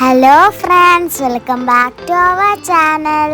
Hello friends welcome back to our channel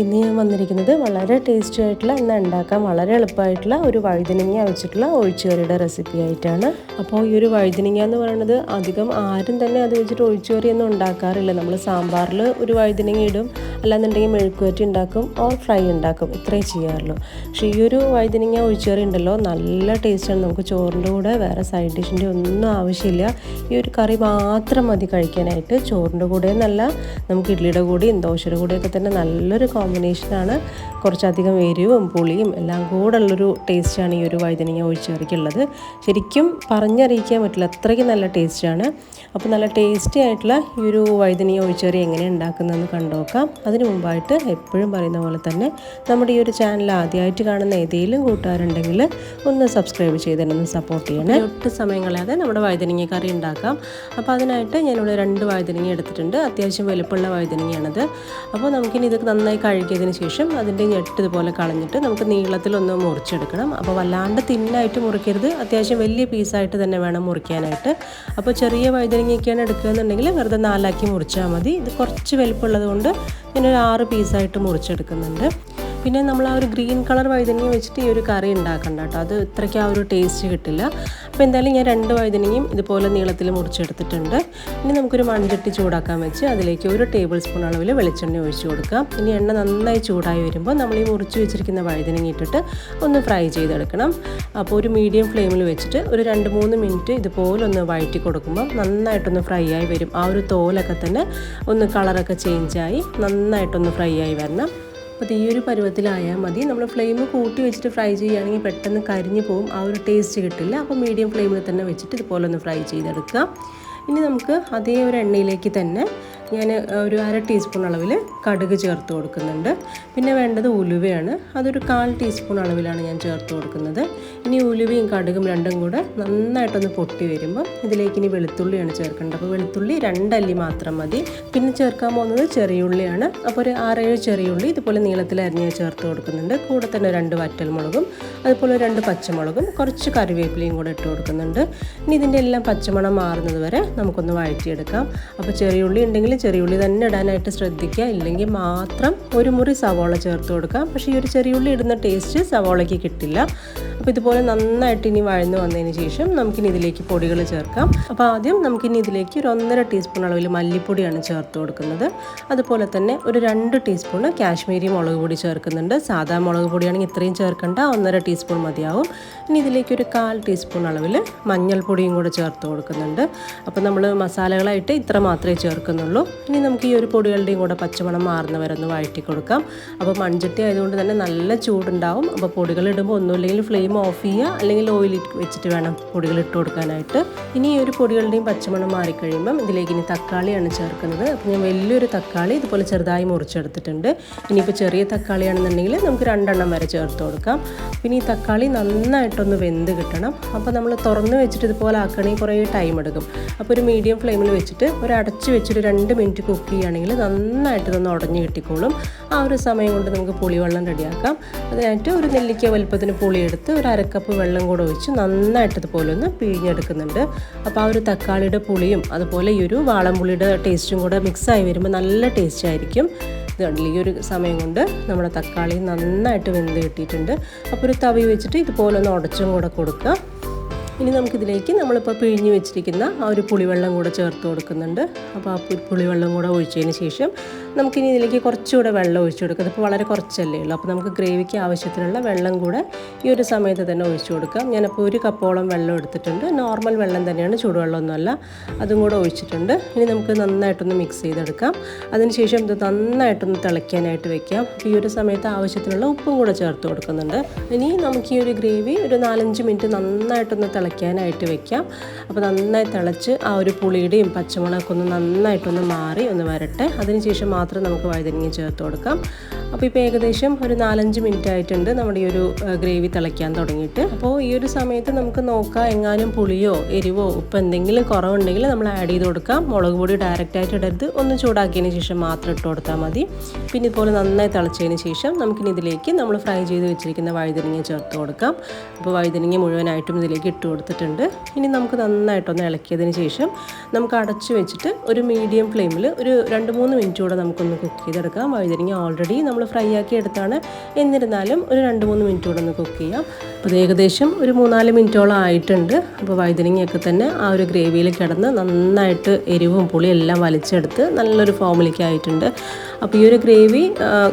ഇന്ന് ഞാൻ വന്നിരിക്കുന്നത് വളരെ ടേസ്റ്റി ആയിട്ടുള്ള എന്നാൽ ഉണ്ടാക്കാൻ വളരെ എളുപ്പമായിട്ടുള്ള ഒരു വഴുതനങ്ങ വെച്ചിട്ടുള്ള ഒഴിച്ചുകറിയുടെ റെസിപ്പി ആയിട്ടാണ്. അപ്പോൾ ഈ ഒരു വഴുതനങ്ങ എന്ന് പറയുന്നത് അധികം ആരും തന്നെ അത് വെച്ചിട്ട് ഒഴിച്ചുകറിയൊന്നും ഉണ്ടാക്കാറില്ല. നമ്മൾ സാമ്പാറിൽ ഒരു വഴുതനങ്ങ ഇടും അല്ലാന്നുണ്ടെങ്കിൽ മെഴുക്കുവറ്റി ഉണ്ടാക്കും ഓർ ഫ്രൈ ഉണ്ടാക്കും. ഇത്രയും ചെയ്യാറുള്ളൂ. പക്ഷേ ഈ ഒരു വഴുതനങ്ങ ഒഴിച്ചുകറി ഉണ്ടല്ലോ നല്ല ടേസ്റ്റാണ് നമുക്ക് ചോറിന്റെ കൂടെ വേറെ സൈഡ് ഡിഷിന്റെ ഒന്നും ആവശ്യമില്ല. ഈ ഒരു കറി മാത്രം മതി കഴിക്കാനായിട്ട്. ചോറിന്റെ കൂടെ നല്ല നമുക്ക് ഇഡ്ഡലിയുടെ കൂടെയും ദോശയുടെ കൂടെയൊക്കെ തന്നെ നല്ലൊരു കോമ്പിനേഷനാണ്. കുറച്ചധികം എരിവും പുളിയും എല്ലാം കൂടെ ഉള്ളൊരു ടേസ്റ്റാണ് ഈ ഒരു വഴുതനങ്ങ ഒഴിച്ചുകറിക്കുള്ളത് ശരിക്കും പറഞ്ഞറിയിക്കാൻ പറ്റില്ല അത്രയ്ക്ക് നല്ല ടേസ്റ്റാണ്. അപ്പോൾ നല്ല ടേസ്റ്റി ആയിട്ടുള്ള ഈ ഒരു വഴുതനങ്ങ ഒഴിച്ചുകറി എങ്ങനെ ഉണ്ടാക്കുന്നതെന്ന് കണ്ടുനോക്കാം അതിന് മുമ്പായിട്ട് എപ്പോഴും പറയുന്ന പോലെ തന്നെ നമ്മുടെ ഈ ഒരു ചാനൽ ആദ്യമായിട്ട് കാണുന്ന ഏതെങ്കിലും കൂട്ടുകാരുണ്ടെങ്കിൽ ഒന്ന് സബ്സ്ക്രൈബ് ചെയ്തിട്ടൊന്ന് സപ്പോർട്ട് ചെയ്യണേ. ഒട്ടും സമയം കളയാതെ നമ്മുടെ വഴുതനങ്ങ കറി ഉണ്ടാക്കാം. അപ്പോൾ അതിനായിട്ട് ഞാനിവിടെ രണ്ട് വഴുതനങ്ങ എടുത്തിട്ടുണ്ട്. അത്യാവശ്യം വലുപ്പമുള്ള വഴുതനങ്ങയാണത്. അപ്പോൾ നമുക്കിനി ഇത് നന്നായി കഴുകിയതിന് ശേഷം അതിന്റെ ഞെട്ട് ഇതുപോലെ കളഞ്ഞിട്ട് നമുക്ക് നീളത്തിലൊന്ന് മുറിച്ചെടുക്കണം. അപ്പോൾ വല്ലാണ്ട് തിന്നായിട്ട് മുറിക്കരുത്. അത്യാവശ്യം വലിയ പീസായിട്ട് തന്നെ വേണം മുറിക്കാനായിട്ട്. അപ്പോൾ ചെറിയ വഴുതനങ്ങയൊക്കെയാണ് എടുക്കുകയെന്നുണ്ടെങ്കിൽ വെറുതെ നാലാക്കി മുറിച്ചാൽ മതി. ഇത് കുറച്ച് വലുപ്പമുള്ളത് കൊണ്ട് ഞാനൊരു ആറ് പീസായിട്ട് മുറിച്ചെടുക്കുന്നുണ്ട്. പിന്നെ നമ്മൾ ആ ഒരു ഗ്രീൻ കളർ വഴുതനങ്ങ വെച്ചിട്ട് ഈ ഒരു കറി ഉണ്ടാക്കണ്ട കേട്ടോ. അത് ഇത്രയ്ക്ക് ആ ഒരു ടേസ്റ്റ് കിട്ടില്ല. അപ്പോൾ എന്തായാലും ഞാൻ രണ്ട് വഴുതനങ്ങയും ഇതുപോലെ നീളത്തിൽ മുറിച്ചെടുത്തിട്ടുണ്ട്. ഇനി നമുക്കൊരു മൺചട്ടി ചൂടാക്കാൻ വെച്ച് അതിലേക്ക് ഒരു ടേബിൾ സ്പൂൺ അളവിൽ വെളിച്ചെണ്ണ ഒഴിച്ചു കൊടുക്കാം ഇനി എണ്ണ നന്നായി ചൂടായി വരുമ്പോൾ നമ്മൾ ഈ മുറിച്ച് വെച്ചിരിക്കുന്ന വഴുതനങ്ങ ഇട്ടിട്ട് ഒന്ന് ഫ്രൈ ചെയ്തെടുക്കണം. അപ്പോൾ ഒരു മീഡിയം ഫ്ലെയിമിൽ വെച്ചിട്ട് ഒരു രണ്ട് മൂന്ന് മിനിറ്റ് ഇതുപോലെ ഒന്ന് വഴറ്റി കൊടുക്കുമ്പോൾ നന്നായിട്ടൊന്ന് ഫ്രൈ ആയി വരും. ആ ഒരു തോലൊക്കെ തന്നെ ഒന്ന് കളറൊക്കെ ചേഞ്ച് ചേഞ്ചായി നന്നായിട്ടൊന്ന് ഫ്രൈ ആയി വരണം. അപ്പോൾ ഈ ഒരു പരുവത്തിലായാൽ മതി. നമ്മൾ ഫ്ലെയിം കൂട്ടി വെച്ചിട്ട് ഫ്രൈ ചെയ്യുകയാണെങ്കിൽ പെട്ടെന്ന് കരിഞ്ഞു പോകും. ആ ഒരു ടേസ്റ്റ് കിട്ടില്ല. അപ്പോൾ മീഡിയം ഫ്ലെയിമിൽ തന്നെ വെച്ചിട്ട് ഇതുപോലെ ഒന്ന് ഫ്രൈ ചെയ്തെടുക്കുക. ഇനി നമുക്ക് അതേ ഒരു എണ്ണയിലേക്ക് തന്നെ ഞാൻ ഒരു അര ടീസ്പൂൺ അളവിൽ കടുക് ചേർത്ത് കൊടുക്കുന്നുണ്ട്. പിന്നെ വേണ്ടത് ഉലുവയാണ്. അതൊരു കാൽ ടീസ്പൂൺ അളവിലാണ് ഞാൻ ചേർത്ത് കൊടുക്കുന്നത്. ഇനി ഉലുവയും കടുകും രണ്ടും കൂടെ നന്നായിട്ടൊന്ന് പൊട്ടി വരുമ്പോൾ ഇതിലേക്ക് ഇനി വെളുത്തുള്ളിയാണ് ചേർക്കേണ്ടത്. അപ്പോൾ വെളുത്തുള്ളി രണ്ടല്ലി മാത്രം മതി. പിന്നെ ചേർക്കാൻ പോകുന്നത് ചെറിയുള്ളിയാണ്. അപ്പോൾ ഒരു ആറേഴ് ചെറിയുള്ളി ഇതുപോലെ നീളത്തിൽ അരിഞ്ഞ് ചേർത്ത് കൊടുക്കുന്നുണ്ട്. കൂടെ തന്നെ രണ്ട് വറ്റൽമുളകും അതുപോലെ രണ്ട് പച്ചമുളകും കുറച്ച് കറിവേപ്പിലയും കൂടെ ഇട്ട് കൊടുക്കുന്നുണ്ട്. ഇനി ഇതിന്റെ എല്ലാം പച്ചമണം മാറുന്നത് വരെ നമുക്കൊന്ന് വഴറ്റിയെടുക്കാം. അപ്പോൾ ചെറിയുള്ളി ഉണ്ടെങ്കിൽ ചെറിയുള്ളി തന്നെ ഇടാനായിട്ട് ശ്രദ്ധിക്കുക. ഇല്ലെങ്കിൽ മാത്രം ഒരു മുറി സവോള ചേർത്ത് കൊടുക്കാം പക്ഷേ ഈ ഒരു ചെറിയുള്ളി ഇടുന്ന ടേസ്റ്റ് സവോളയ്ക്ക് കിട്ടില്ല. അപ്പോൾ ഇതുപോലെ നന്നായിട്ട് ഇനി വഴന്ന് വന്നതിന് ശേഷം നമുക്കിനി ഇതിലേക്ക് പൊടികൾ ചേർക്കാം. അപ്പോൾ ആദ്യം നമുക്കിനി ഇതിലേക്ക് ഒരു ഒന്നര ടീസ്പൂൺ അളവിൽ മല്ലിപ്പൊടിയാണ് ചേർത്ത് കൊടുക്കുന്നത്. അതുപോലെ തന്നെ ഒരു രണ്ട് ടീസ്പൂൺ കാശ്മീരി മുളക് പൊടി ചേർക്കുന്നുണ്ട്. സാധാ മുളക് പൊടിയാണെങ്കിൽ ഇത്രയും ചേർക്കേണ്ട. ഒന്നര ടീസ്പൂൺ മതിയാവും. ഇനി ഇതിലേക്ക് ഒരു കാൽ ടീസ്പൂൺ അളവിൽ മഞ്ഞൾപ്പൊടിയും കൂടെ ചേർത്ത് കൊടുക്കുന്നുണ്ട്. അപ്പോൾ നമ്മൾ മസാലകളായിട്ട് ഇത്ര മാത്രമേ ചേർക്കുന്നുള്ളൂ. ഇനി നമുക്ക് ഈ ഒരു പൊടികളുടെയും കൂടെ പച്ചമണം മാറുന്ന ഒന്ന് വഴറ്റി കൊടുക്കാം അപ്പോൾ മൺചട്ടി ആയതുകൊണ്ട് തന്നെ നല്ല ചൂടുണ്ടാവും. അപ്പോൾ പൊടികൾ ഇടുമ്പോൾ ഒന്നുമില്ലെങ്കിൽ ഫ്ലെയിം ഓഫ് ചെയ്യുക അല്ലെങ്കിൽ ഓയിൽ വെച്ചിട്ട് വേണം പൊടികൾ ഇട്ട് കൊടുക്കാനായിട്ട്. ഇനി ഈ ഒരു പൊടികളുടെയും പച്ചമണം മാറിക്കഴിയുമ്പം ഇതിലേക്ക് ഇനി തക്കാളിയാണ് ചേർക്കുന്നത്. അപ്പോൾ ഞാൻ വലിയൊരു തക്കാളി ഇതുപോലെ ചെറുതായി മുറിച്ചെടുത്തിട്ടുണ്ട്. ഇനിയിപ്പോൾ ചെറിയ തക്കാളിയാണെന്നുണ്ടെങ്കിൽ നമുക്ക് രണ്ടെണ്ണം വരെ ചേർത്ത് കൊടുക്കാം. പിന്നെ ഈ തക്കാളി നന്നായിട്ടൊന്ന് വെന്ത് കിട്ടണം. അപ്പോൾ നമ്മൾ തുറന്ന് വെച്ചിട്ട് ഇതുപോലെ ആക്കണമെങ്കിൽ കുറേ ടൈം എടുക്കും. അപ്പോൾ ഒരു മീഡിയം ഫ്ലെയിമിൽ വെച്ചിട്ട് ഒരു അടച്ച് വെച്ചിട്ട് രണ്ട് മിനിറ്റ് കുക്ക് ചെയ്യുകയാണെങ്കിൽ നന്നായിട്ട് നിന്ന് ഉടഞ്ഞു കിട്ടിക്കോളും. ആ ഒരു സമയം കൊണ്ട് നമുക്ക് പുളിവെള്ളം റെഡിയാക്കാം. അതിനായിട്ട് ഒരു നെല്ലിക്ക വലുപ്പത്തിന് പുളി എടുത്ത് ഒരു അരക്കപ്പ് വെള്ളം കൂടെ ഒഴിച്ച് നന്നായിട്ട് ഇതുപോലെ ഒന്ന് പിഴിഞ്ഞെടുക്കുന്നുണ്ട്. അപ്പോൾ ആ ഒരു തക്കാളിയുടെ പുളിയും അതുപോലെ ഈ ഒരു വാളംപുളിയുടെ ടേസ്റ്റും കൂടെ മിക്സായി വരുമ്പോൾ നല്ല ടേസ്റ്റ് ആയിരിക്കും. ഈ ഒരു സമയം കൊണ്ട് നമ്മുടെ തക്കാളി നന്നായിട്ട് വെന്ത് കിട്ടിയിട്ടുണ്ട്. അപ്പോൾ ഒരു തവി വെച്ചിട്ട് ഇതുപോലെ ഒന്ന് ഉടച്ചും കൂടെ കൊടുക്കുക ഇനി നമുക്കിതിലേക്ക് നമ്മളിപ്പോൾ പിഴിഞ്ഞ് വെച്ചിരിക്കുന്ന ആ ഒരു പുളിവെള്ളം കൂടെ ചേർത്ത് കൊടുക്കുന്നുണ്ട്. അപ്പോൾ ആ പുളിവെള്ളം കൂടെ ഒഴിച്ചതിന് ശേഷം നമുക്കിനി ഇതിലേക്ക് കുറച്ചുകൂടെ വെള്ളം ഒഴിച്ചു കൊടുക്കാം. ഇതിപ്പോൾ വളരെ കുറച്ചല്ലേ ഉള്ളൂ. അപ്പോൾ നമുക്ക് ഗ്രേവിക്ക് ആവശ്യത്തിനുള്ള വെള്ളം കൂടെ ഈ ഒരു സമയത്ത് തന്നെ ഒഴിച്ചു കൊടുക്കാം. ഞാനപ്പോൾ ഒരു കപ്പോളം വെള്ളം എടുത്തിട്ടുണ്ട്. നോർമൽ വെള്ളം തന്നെയാണ് ചൂടുവെള്ളമൊന്നുമല്ല. അതും കൂടെ ഒഴിച്ചിട്ടുണ്ട്. ഇനി നമുക്ക് നന്നായിട്ടൊന്ന് മിക്സ് ചെയ്തെടുക്കാം. അതിനുശേഷം ഇത് നന്നായിട്ടൊന്ന് തിളയ്ക്കാനായിട്ട് വെക്കാം. ഈ ഒരു സമയത്ത് ആവശ്യത്തിനുള്ള ഉപ്പും കൂടെ ചേർത്ത് കൊടുക്കുന്നുണ്ട്. ഇനി നമുക്ക് ഈ ഒരു ഗ്രേവി ഒരു നാലഞ്ച് മിനിറ്റ് നന്നായിട്ടൊന്ന് തിളയ്ക്കാനായിട്ട് വെക്കാം. അപ്പോൾ നന്നായി തിളച്ച് ആ ഒരു പുളിയുടെയും പച്ചമുളകൊക്കെ ഒന്ന് നന്നായിട്ടൊന്ന് മാറി ഒന്ന് വരട്ടെ. അതിനുശേഷം മാത്രം നമുക്ക് വഴുതനങ്ങ ചേർത്ത് കൊടുക്കാം. അപ്പോൾ ഇപ്പോൾ ഏകദേശം ഒരു നാലഞ്ച് മിനിറ്റ് ആയിട്ടുണ്ട് നമ്മുടെ ഈ ഒരു ഗ്രേവി തിളയ്ക്കാൻ തുടങ്ങിയിട്ട്. അപ്പോൾ ഈ ഒരു സമയത്ത് നമുക്ക് നോക്കാം എങ്ങാനും പുളിയോ എരിവോ ഉപ്പ് എന്തെങ്കിലും കുറവുണ്ടെങ്കിൽ നമ്മൾ ആഡ് ചെയ്ത് കൊടുക്കാം. മുളക് പൊടി ഡയറക്റ്റായിട്ട് ഇടരുത്. ഒന്ന് ചൂടാക്കിയതിന് ശേഷം മാത്രം ഇട്ട് കൊടുത്താൽ മതി. പിന്നെ ഇതുപോലെ നന്നായി തിളച്ചതിന് ശേഷം നമുക്കിനി ഇതിലേക്ക് നമ്മൾ ഫ്രൈ ചെയ്ത് വെച്ചിരിക്കുന്ന വഴുതനങ്ങ ചേർത്ത് കൊടുക്കാം. അപ്പോൾ വഴുതനങ്ങ മുഴുവനായിട്ടും ഇതിലേക്ക് ഇട്ട് കൊടുത്തിട്ടുണ്ട്. ഇനി നമുക്ക് നന്നായിട്ടൊന്ന് ഇളക്കിയതിന് ശേഷം നമുക്ക് അടച്ചു വെച്ചിട്ട് ഒരു മീഡിയം ഫ്ലെയിമിൽ ഒരു രണ്ട് മൂന്ന് മിനിറ്റ് കൂടെ നമുക്കൊന്ന് കുക്ക് ചെയ്തെടുക്കാം. വഴുതനങ്ങ ഓൾറെഡി നമ്മൾ ഫ്രൈ ആക്കി എടുത്താണ്. എന്നിരുന്നാലും ഒരു രണ്ട് മൂന്ന് മിനിറ്റ് കൂടെ ഒന്ന് കുക്ക് ചെയ്യാം. അപ്പോൾ ഏകദേശം ഒരു മൂന്നാൽ മിനിറ്റോളം ആയിട്ടുണ്ട്. അപ്പോൾ വഴുതനങ്ങയൊക്കെ തന്നെ ആ ഒരു ഗ്രേവിയിൽ കിടന്ന് നന്നായിട്ട് എരിവും പുളിയും എല്ലാം വലിച്ചെടുത്ത് നല്ലൊരു ഫോമിലേക്ക് ആയിട്ടുണ്ട്. അപ്പോൾ ഈ ഒരു ഗ്രേവി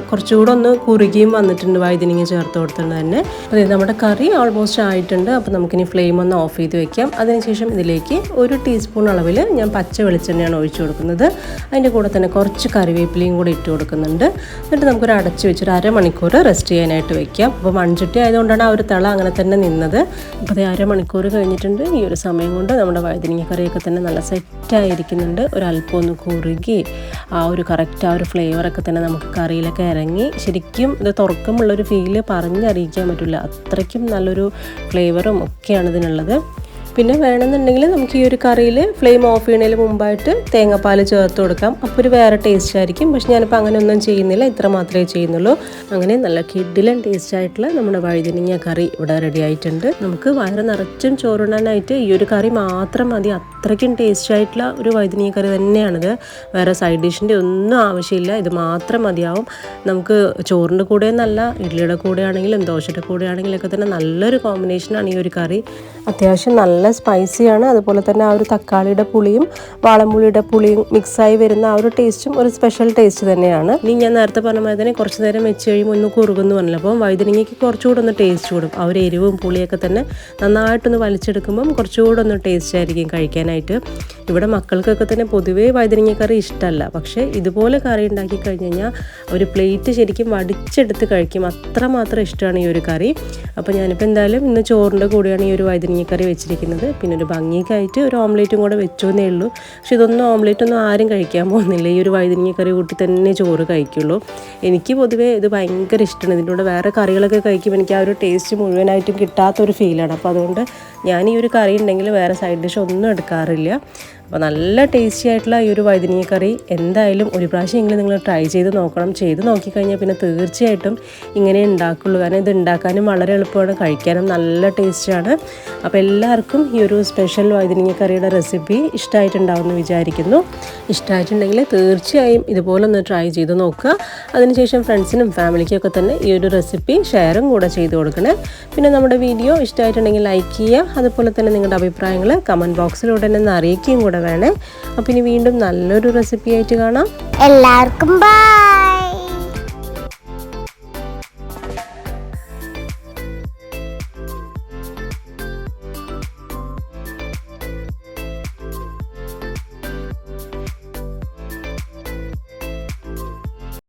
കുറച്ചുകൂടെ ഒന്ന് കുറുകിയും വന്നിട്ടുണ്ട് വഴുതനങ്ങ ചേർത്ത് കൊടുത്തിട്ടുണ്ട് തന്നെ. അതെ നമ്മുടെ കറി ഓൾമോസ്റ്റ് ആയിട്ടുണ്ട്. അപ്പോൾ നമുക്കിനി ഫ്ലെയിം ഒന്ന് ഓഫ് ചെയ്ത് വെക്കാം. അതിനുശേഷം ഇതിലേക്ക് ഒരു ടീസ്പൂൺ അളവിൽ ഞാൻ പച്ച വെളിച്ചെണ്ണയാണ് ഒഴിച്ചു കൊടുക്കുന്നത്. അതിന്റെ കൂടെ തന്നെ കുറച്ച് കറിവേപ്പിലയും കൂടി ഇട്ട് കൊടുക്കുന്നുണ്ട്. എന്നിട്ട് നമുക്കൊരു അടച്ച് വെച്ചൊരു അരമണിക്കൂർ റെസ്റ്റ് ചെയ്യാനായിട്ട് വെക്കാം. അപ്പോൾ മൺചട്ടി ആയതുകൊണ്ടാണ് ആ ഒരു തള അങ്ങനെ തന്നെ നിന്നത്. അപ്പോൾ അത് അരമണിക്കൂർ കഴിഞ്ഞിട്ടുണ്ട്. ഈ ഒരു സമയം കൊണ്ട് നമ്മുടെ വഴുതനങ്ങ കറിയൊക്കെ തന്നെ നല്ല സെറ്റായിരിക്കുന്നുണ്ട് ഒരു അല്പം ഒന്ന് കുറുകി ആ ഒരു കറക്റ്റ് ആ ഒരു ഫ്ലേവറൊക്കെ തന്നെ നമുക്ക് കറിയിലൊക്കെ ഇറങ്ങി ശരിക്കും ഇത് തുറക്കമുള്ളൊരു ഫീൽ പറഞ്ഞറിയിക്കാൻ പറ്റില്ല. അത്രയ്ക്കും നല്ലൊരു ഫ്ലേവറും ഒക്കെയാണ് ഇതിനുള്ളത്. പിന്നെ വേണമെന്നുണ്ടെങ്കിൽ നമുക്ക് ഈ ഒരു കറിയിൽ ഫ്ലെയിം ഓഫ് ചെയ്യുന്നതിന് മുമ്പായിട്ട് തേങ്ങാപ്പാൽ ചേർത്ത് കൊടുക്കാം. അപ്പോൾ ഒരു വേറെ ടേസ്റ്റ് ആയിരിക്കും. പക്ഷെ ഞാനിപ്പോൾ അങ്ങനെ ഒന്നും ചെയ്യുന്നില്ല. ഇത്ര മാത്രമേ ചെയ്യുന്നുള്ളൂ. അങ്ങനെ നല്ല കിഡിലും ടേസ്റ്റ് ആയിട്ടുള്ള നമ്മുടെ വഴുതനങ്ങ കറി ഇവിടെ റെഡി ആയിട്ടുണ്ട്. നമുക്ക് വയറ് നിറച്ചും ചോറുണ്ണാനായിട്ട് ഈ ഒരു കറി മാത്രം മതി. അത്രയ്ക്കും ടേസ്റ്റ് ആയിട്ടുള്ള ഒരു വഴുതനങ്ങ കറി തന്നെയാണിത്. വേറെ സൈഡ് ഡിഷിന്റെ ഒന്നും ആവശ്യമില്ല. ഇത് മാത്രം മതിയാവും. നമുക്ക് ചോറിന്റെ കൂടെ നല്ല ഇഡ്ഡലിയുടെ കൂടെ ആണെങ്കിലും ദോശയുടെ കൂടെ ആണെങ്കിലും ഒക്കെ തന്നെ നല്ലൊരു കോമ്പിനേഷനാണ് ഈ ഒരു കറി. അത്യാവശ്യം നല്ല സ്പൈസിയാണ് അതുപോലെ തന്നെ ആ ഒരു തക്കാളിയുടെ പുളിയും വാളമ്പുളിയുടെ പുളിയും മിക്സായി വരുന്ന ആ ഒരു ടേസ്റ്റും ഒരു സ്പെഷ്യൽ ടേസ്റ്റ് തന്നെയാണ്. ഇനി ഞാൻ നേരത്തെ പറഞ്ഞ മാതിരി തന്നെ കുറച്ച് നേരം വെച്ച് കഴിയുമ്പോൾ ഒന്ന് കുറുകുന്നു പറഞ്ഞില്ല? അപ്പം വഴുതനങ്ങയ്ക്ക് കുറച്ചുകൂടെ ഒന്ന് ടേസ്റ്റ് കൂടും. ആ ഒരു എരിവും പുളിയൊക്കെ തന്നെ നന്നായിട്ടൊന്ന് വലിച്ചെടുക്കുമ്പം കുറച്ചുകൂടെ ഒന്ന് ടേസ്റ്റ് ആയിരിക്കും കഴിക്കാനായിട്ട്. ഇവിടെ മക്കൾക്കൊക്കെ തന്നെ പൊതുവേ വഴുതനങ്ങ കറി ഇഷ്ടമല്ല പക്ഷേ ഇതുപോലെ കറി ഉണ്ടാക്കി കഴിഞ്ഞ് കഴിഞ്ഞാൽ ഒരു പ്ലേറ്റ് ശരിക്കും വടിച്ചെടുത്ത് കഴിക്കും. അത്രമാത്രം ഇഷ്ടമാണ് ഈ ഒരു കറി. അപ്പോൾ ഞാനിപ്പോൾ എന്തായാലും ഇന്ന് ചോറിന്റെ കൂടെയാണ് ഈ ഒരു വഴുതനങ്ങ കറി വെച്ചിരിക്കുന്നത്. പിന്നെ ഒരു ഭംഗിക്കായിട്ട് ഒരു ഓംലേറ്റും കൂടെ വെച്ചോന്നേ ഉള്ളൂ. പക്ഷെ ഇതൊന്നും ഓംലേറ്റ് ഒന്നും ആരും കഴിക്കാൻ പോകുന്നില്ല. ഈ ഒരു വൈദ്യുതി കറി കൂട്ടി തന്നെ ചോറ് കഴിക്കുള്ളൂ. എനിക്ക് പൊതുവേ ഇത് ഭയങ്കര ഇഷ്ടമാണ്. ഇതിന്റെ കൂടെ വേറെ കറികളൊക്കെ കഴിക്കുമ്പോൾ എനിക്ക് ആ ഒരു ടേസ്റ്റ് മുഴുവനായിട്ടും കിട്ടാത്തൊരു ഫീലാണ് അപ്പോൾ അതുകൊണ്ട് ഞാൻ ഈ ഒരു കറി ഉണ്ടെങ്കിൽ വേറെ സൈഡ് ഡിഷ് ഒന്നും എടുക്കാറില്ല. അപ്പോൾ നല്ല ടേസ്റ്റി ആയിട്ടുള്ള ഈ ഒരു വഴുതനങ്ങ കറി എന്തായാലും ഒരു പ്രാവശ്യമെങ്കിലും നിങ്ങൾ ട്രൈ ചെയ്ത് നോക്കണം. ചെയ്ത് നോക്കിക്കഴിഞ്ഞാൽ പിന്നെ തീർച്ചയായിട്ടും ഇങ്ങനെ ഉണ്ടാക്കുള്ളൂ. കാരണം ഇത് ഉണ്ടാക്കാനും വളരെ എളുപ്പമാണ് കഴിക്കാനും നല്ല ടേസ്റ്റാണ് അപ്പോൾ എല്ലാവർക്കും ഈ ഒരു സ്പെഷ്യൽ വഴുതനങ്ങ കറിയുടെ റെസിപ്പി ഇഷ്ടമായിട്ടുണ്ടാവുമെന്ന് വിചാരിക്കുന്നു. ഇഷ്ടമായിട്ടുണ്ടെങ്കിൽ തീർച്ചയായും ഇതുപോലെ ഒന്ന് ട്രൈ ചെയ്ത് നോക്കുക. അതിനുശേഷം ഫ്രണ്ട്സിനും ഫാമിലിക്കൊക്കെ തന്നെ ഈ ഒരു റെസിപ്പി ഷെയറും കൂടെ ചെയ്ത് കൊടുക്കണേ. പിന്നെ നമ്മുടെ വീഡിയോ ഇഷ്ടമായിട്ടുണ്ടെങ്കിൽ ലൈക്ക് ചെയ്യുക. അതുപോലെ തന്നെ നിങ്ങളുടെ അഭിപ്രായങ്ങൾ കമന്റ് ബോക്സിലൂടെ തന്നെ അറിയിക്കുകയും കൂടെ വേണേ അപ്പോൾ ഇനി വീണ്ടും നല്ലൊരു റെസിപ്പി ആയിട്ട് കാണാം. എല്ലാവർക്കും ബൈ